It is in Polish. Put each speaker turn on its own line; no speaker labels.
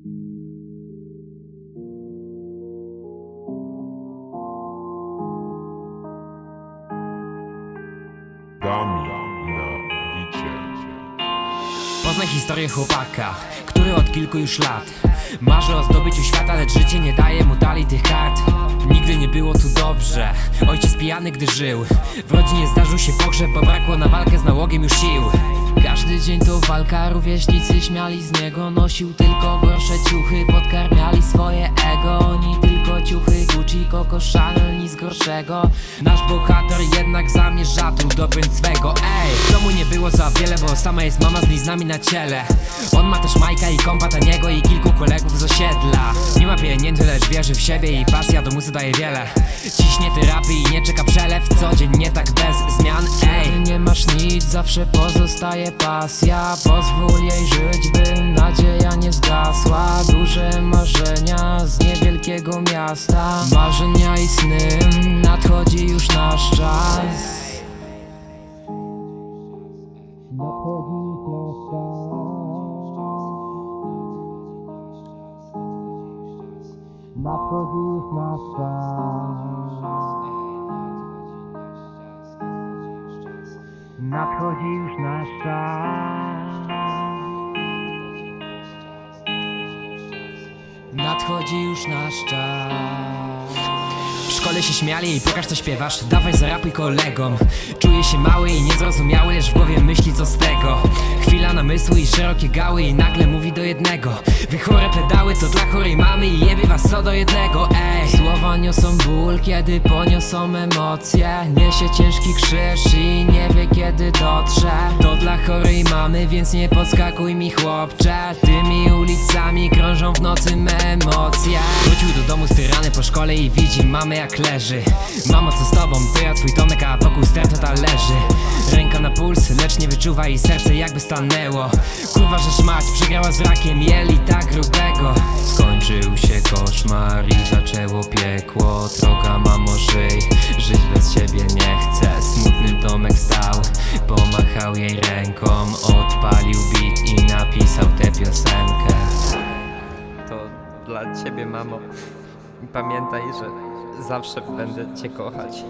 Dami na.
Poznaj historię chłopaka, który od kilku już lat Marzy o zdobyciu świata, lecz życie nie daje mu dalej tych kart. Nigdy nie było tu dobrze, ojciec pijany gdy żył W rodzinie zdarzył się pogrzeb, bo brakło na walkę z nałogiem już sił. Każdy dzień to walka, rówieśnicy śmiali z niego Nosił tylko gorsze ciuchy, podkarmiali swoje ego. Oni tylko ciuchy Gucci, Coco Chanel, nic gorszego. Nasz bohater jednak zamierza tu dopiąć swego. Ej, w domu nie było za wiele, bo sama jest mama z bliznami na ciele. On ma też Majka i kompa taniego i kilku kolegów z osiedla. Nie ma pieniędzy, lecz wierzy w siebie i pasja do muzy daje wiele. Ciśnie terapii i nie czeka przelew, codziennie tak bez masz nic, zawsze pozostaje pasja. Pozwól jej żyć, by nadzieja nie zgasła. Duże marzenia z niewielkiego miasta. Marzenia i sny, nadchodzi już nasz czas. Nadchodzi już nasz czas Nadchodzi już nasz czas. Nadchodzi już nasz czas. W szkole się śmiali i pokaż co śpiewasz? Dawaj zarapuj kolegom. Czuję się mały i niezrozumiały Lecz w głowie myśli co z tego. Chwila namysłu i szerokie gały I nagle mówi do jednego. Wy chore pedały to dla chorej mamy I jebie was co do jednego Ej. Słowa niosą ból kiedy poniosą emocje. Niesie ciężki krzyż i nie wie kiedy dotrze. To dla chorej mamy więc nie podskakuj mi chłopcze. Tymi ulicami krążą w nocy me emocje. Wrócił do domu styrany po szkole i widzi mamę jak leży. Mamo co z tobą, to ja twój Tomek, a wokół sterta talerzy Ręka na puls, lecz nie wyczuwa i serce jakby stanęło. Kurwa, że mać przegrała z rakiem jelita grubego ręką Odpalił beat i napisał tę piosenkę
To dla ciebie, mamo. Pamiętaj, że zawsze będę cię kochać.